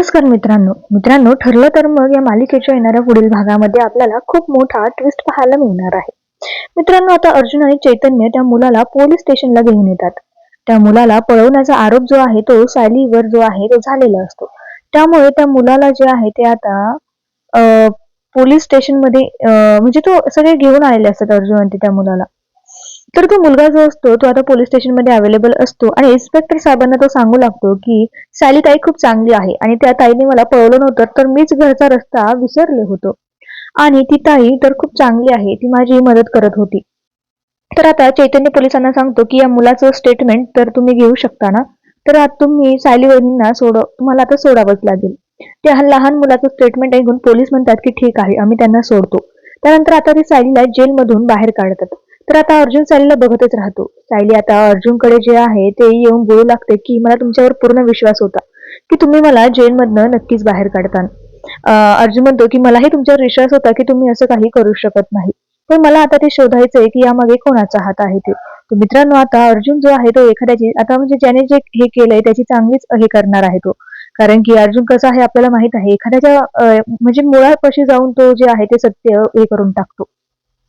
नमस्कार मित्रांनो. मित्रांनो ठरलं तर मग या मालिकेच्या येणाऱ्या पुढील भागामध्ये आपल्याला खूप मोठा ट्विस्ट पाहायला मिळणार आहे. मित्रांनो आता अर्जुन आणि चैतन्य त्या मुलाला पोलीस स्टेशनला घेऊन येतात. त्या मुलाला पळवण्याचा आरोप जो आहे तो सायलीवर जो आहे तो झालेला असतो. त्यामुळे त्या मुलाला जे आहे ते आता पोलीस स्टेशनमध्ये म्हणजे तो सगळे घेऊन आलेले असतात अर्जुन आणि त्या मुलाला. तर तो मुलगा जो असतो तो आता पोलीस स्टेशनमध्ये अवेलेबल असतो आणि इन्स्पेक्टर साहेबांना तो सांगू लागतो की सायली ताई खूप चांगली आहे आणि त्या ताईने मला पळवलं नव्हतं तर मीच घरचा रस्ता विसरले होतो. आणि ती ताई तर खूप चांगली आहे ती माझी मदत करत होती. तर आता चैतन्य पोलिसांना सांगतो की या मुलाचं स्टेटमेंट तर तुम्ही घेऊ शकता ना? तर आता तुम्ही सायली वहिनींना सोड तुम्हाला आता सोडावंच लागेल. त्या लहान मुलाचं स्टेटमेंट ऐकून पोलीस म्हणतात की ठीक आहे आम्ही त्यांना सोडतो. त्यानंतर आता ती सायलीला जेलमधून बाहेर काढतात. तर आता अर्जुन सायलीला बघतच राहतो. सायली आता अर्जुनकडे जे आहे ते येऊन बोलू लागते की मला तुमच्यावर पूर्ण विश्वास होता की तुम्ही मला जेलमधनं नक्कीच बाहेर काढता अर्जुन म्हणतो की मलाही तुमच्यावर विश्वास होता की तुम्ही असं काही करू शकत नाही. पण मला आता ते शोधायचंय की यामागे कोणाचा हात आहे ते. तर मित्रांनो आता अर्जुन जो आहे तो एखाद्याची आता म्हणजे ज्याने जे हे केलंय त्याची चांगलीच हे करणार आहे तो. कारण की अर्जुन कसा आहे आपल्याला माहीत आहे एखाद्याच्या म्हणजे मुळापाशी जाऊन तो जे आहे ते सत्य हे करून टाकतो.